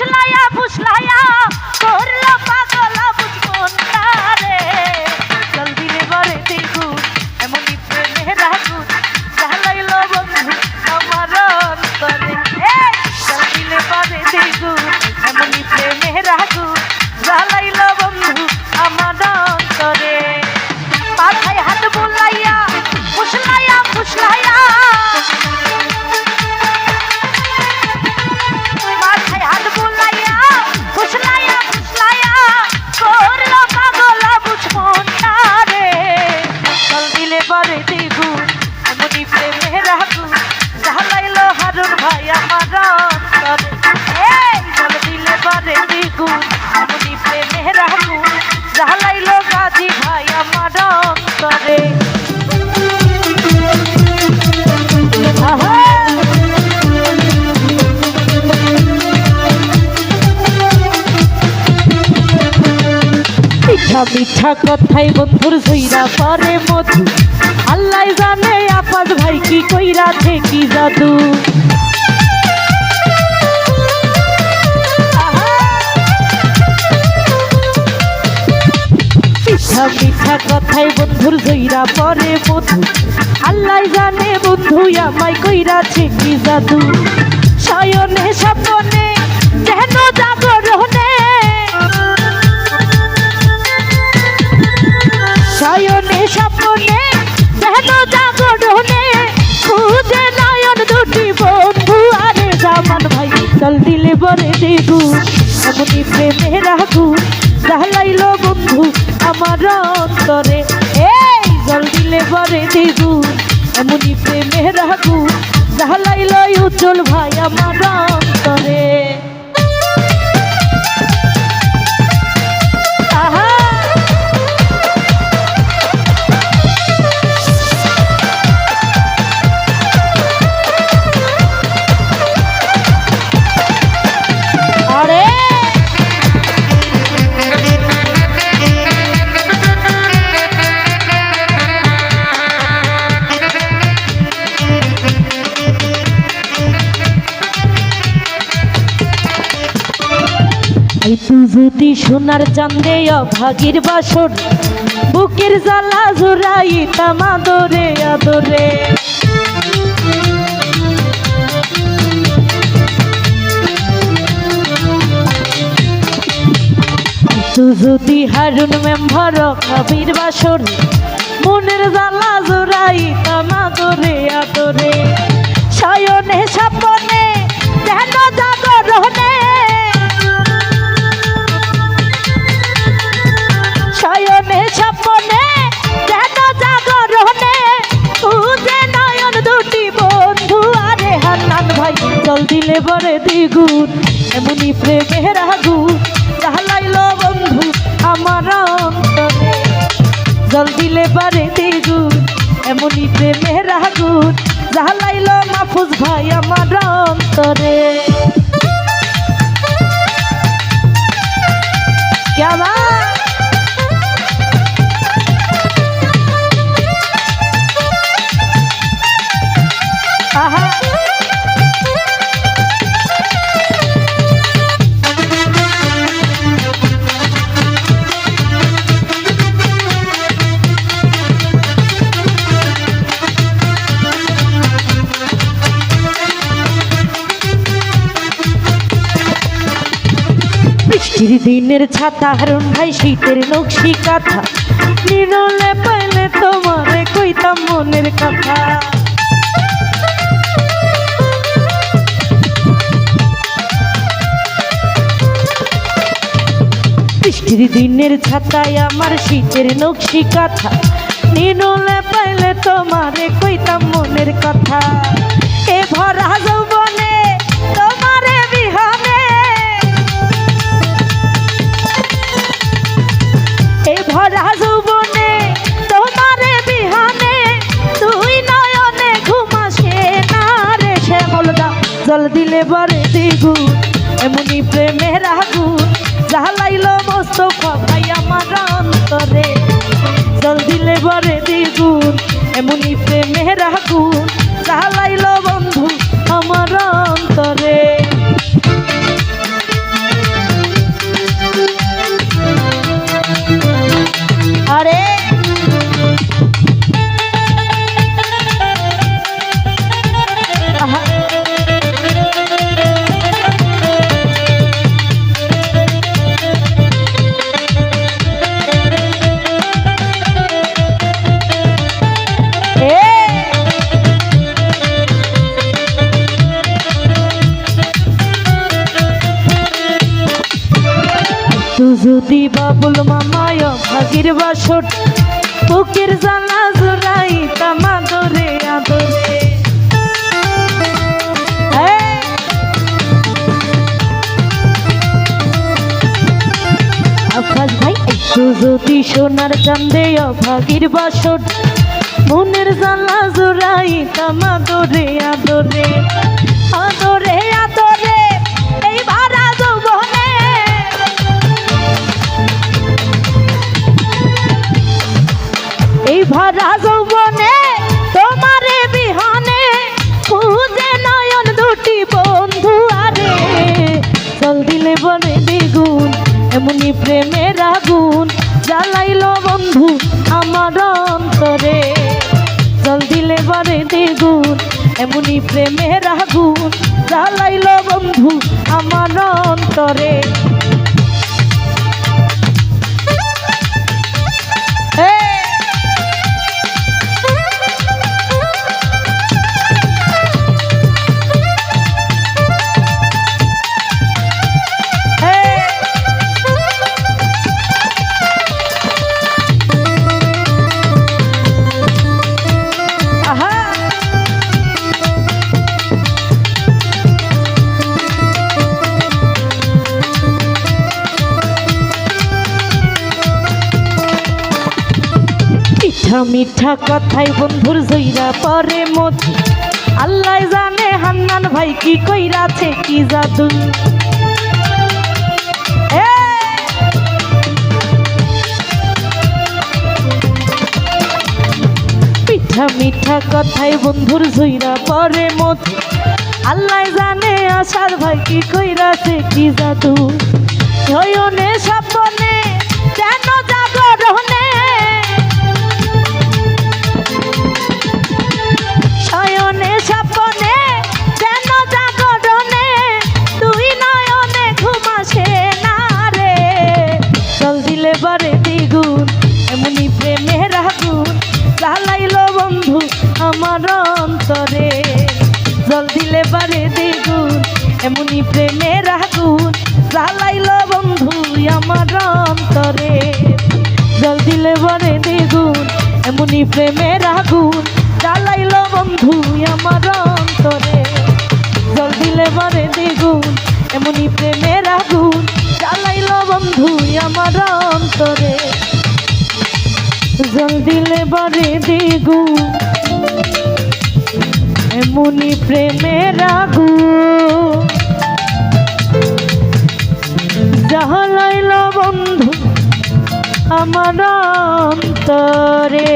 ফুসলাইয়া ফুসলাইয়া করল পাগল বুঝমনটা রে। জলদি রে বরে দেখু, এমনই প্রেমে রাখু জ্বালাইলো বন্ধু আমার অন্তরে। জলদি রে বরে দেখু, এমনই প্রেমে রাখু মিঠা মিঠা কথাই বন্ধুর সইরা পরে মধু। আল্লাহ জানে আপাস ভাই কি কইরাছে কি জাদু। মিঠা মিঠা কথাই বন্ধুর সইরা পরে মধু। আল্লাহ জানে বন্ধু আমায় কইরাছে কি জাদু। শয়নে যেন জাগরণে শয়নে স্বপ্নে, যেন জাগরণে খুঁজে নয়ন দুটি বন্ধু আরে জামান ভাই। চল দিলে বরে দেগু এমনি প্রেমে রাখু, জ্বালাইলো বন্ধু আমার অন্তরে। এই জল দিলে বরে দেগু এমনি প্রেমে রাখু জ্বালাইলো উজ্জ্বল ভাই আমার অন্তরে। এই তু যদি সোনার চান্দে অভাগীর বাসর, বুকের জ্বালা জোড়াই তামাদরে আদরে। তু যদি হারুন মেম্বার কবির বাসর, মনের জ্বালা জোড়াই তামাদরে আদরে। শয়নে স্বপনে দ্বিগুণ এমনই প্রেমের আগুন। জ্বালাইল বন্ধু আমার অন্তরে। জল দিলে পারে দ্বিগুণ এমনই প্রেমের আগুন। জ্বালাইল মাহফুজ ভাই আমার অন্তরে। দিনের ছাতা, হারুন ভাই শীতের নকশি কাঁথা। নিরলে পাইলে তোমারে কইতাম মনের কথা। বৃষ্টির দিনের ছাতায় আমার শীতের নকশি কাঁথা। নিরলে পাইলে তোমারে কইতাম মনের কথা। এ ভরা যৌবনে ভরা যৌবনে, তোমারে বিহানে, তুই নয়নে ঘুমাসে না রে শ্যামল দা। জল দিলে বরে দ্বিগুণ, এমনি প্রেমের আগুন, জ্বালাইল মোস্তফা ভাই আমার অন্তরে। জল দিলে বরে দ্বিগুণ, এমনি যদি বাবুল মামায় ভাগির বাসট বুকের জ্বালা জোড়াই তামা দরে আদরে। যদি সোনার চান্দে অভাগীর বাসট মনের জ্বালা জোড়াই তামা দরে আদরে। প্রেমের আগুন জ্বালাইল বন্ধু আমার অন্তরে। জল দিলে বারে দ্বিগুণ, এমনি প্রেমের আগুন জ্বালাইল বন্ধু আমার মিঠা মিঠা কথাই বন্ধুর জইরা পরে মধু। আল্লাহ জানে হান্নান ভাই কি কইরাছে, কি জাদু! মিঠা মিঠা কথাই বন্ধুর জইরা পরে মধু। আল্লাহ জানে আশার ভাই কি কইরাছে, কি জাদু। নয়নে স্বপ্নে প্রেমের আগুন জ্বালাইল বন্ধু আমার অন্তরে। জল দিলে বারে দ্বিগুণ, এমনি প্রেমের আগুন জ্বালাইল বন্ধু আমার অন্তরে। জল দিলে বারে দ্বিগুণ, এমনি প্রেমের আগুন জ্বালাইল বন্ধু আমার অন্তরে। জল দিলে বারে দ্বিগুণ, এমনি প্রেমের আগুন জ্বালাইল বন্ধু আমার অন্তরে।